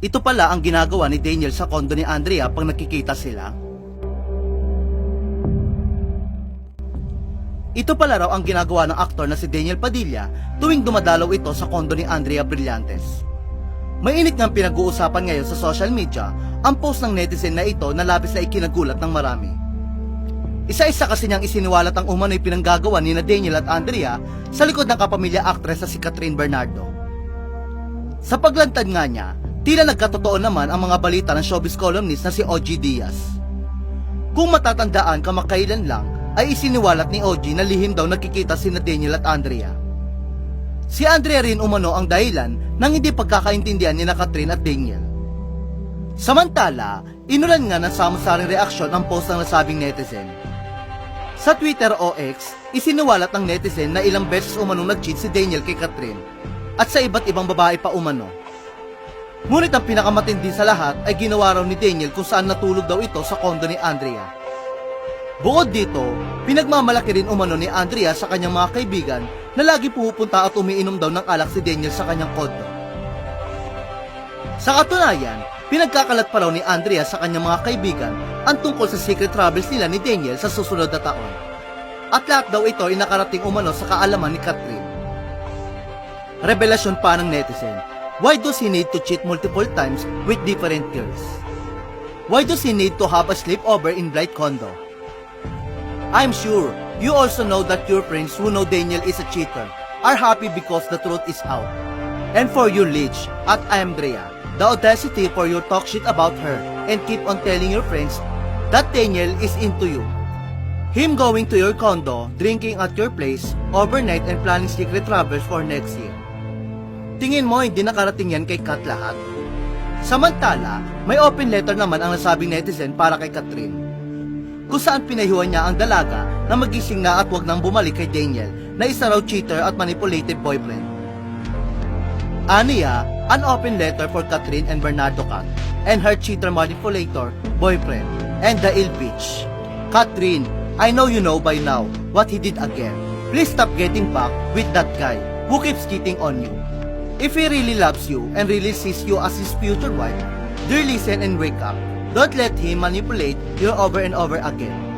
Ito pala ang ginagawa ni Daniel sa kondo ni Andrea pag nakikita sila. Ito pala raw ang ginagawa ng aktor na si Daniel Padilla tuwing dumadalaw ito sa kondo ni Andrea Brillantes. Mainit ngang pinag-uusapan ngayon sa social media ang post ng netizen na ito na labis na ikinagulat ng marami. Isa-isa kasi niyang isiniwalat ang umano'y pinanggagawa ni na Daniel at Andrea sa likod ng kapamilya actress na si Catherine Bernardo. Sa paglantad nga niya, tila nagkatotoo naman ang mga balita ng showbiz columnist na si OG Diaz. Kung matatandaan kamakailan lang, ay isiniwalat ni OG na lihim daw nakikita si Daniel at Andrea. Si Andrea rin umano ang dahilan ng hindi pagkakaintindihan ni na Catherine at Daniel. Samantala, inulan nga ng samusaring reaksyon ang post ng nasabing netizen. Sa Twitter o X, isiniwalat ng netizen na ilang beses umanong nag-cheat si Daniel kay Catherine at sa iba't ibang babae pa umano. Ngunit ang pinakamatindi sa lahat ay ginawa raw ni Daniel kung saan natulog daw ito sa kondo ni Andrea. Bukod dito, pinagmamalaki rin umano ni Andrea sa kanyang mga kaibigan na lagi pumupunta at umiinom daw ng alak si Daniel sa kanyang kondo. Sa katunayan, pinagkakalat pa raw ni Andrea sa kanyang mga kaibigan ang tungkol sa secret travels nila ni Daniel sa susunod na taon. At lahat daw ito ay nakarating umano sa kaalaman ni Catherine. Revelasyon pa ng netizen, why does he need to cheat multiple times with different girls? Why does he need to have a sleepover in Blight Condo? I'm sure you also know that your friends who know Daniel is a cheater are happy because the truth is out. And for you, Leech, at Andrea, the audacity for you talk shit about her and keep on telling your friends that Daniel is into you. Him going to your condo, drinking at your place, overnight and planning secret travels for next year. Tingin mo hindi nakarating yan kay Kat lahat? Samantala, may open letter naman ang nasabing netizen para kay Catherine kung saan pinahiwan niya ang dalaga na magising na at wag nang bumalik kay Daniel na isa raw cheater at manipulative boyfriend. Aniya, an open letter for Catherine and Bernardo Cat and her cheater manipulator boyfriend and the ill bitch. Catherine, I know you know by now what he did again. Please stop getting back with that guy who keeps cheating on you. If he really loves you and really sees you as his future wife, dear listen and wake up. Don't let him manipulate you over and over again.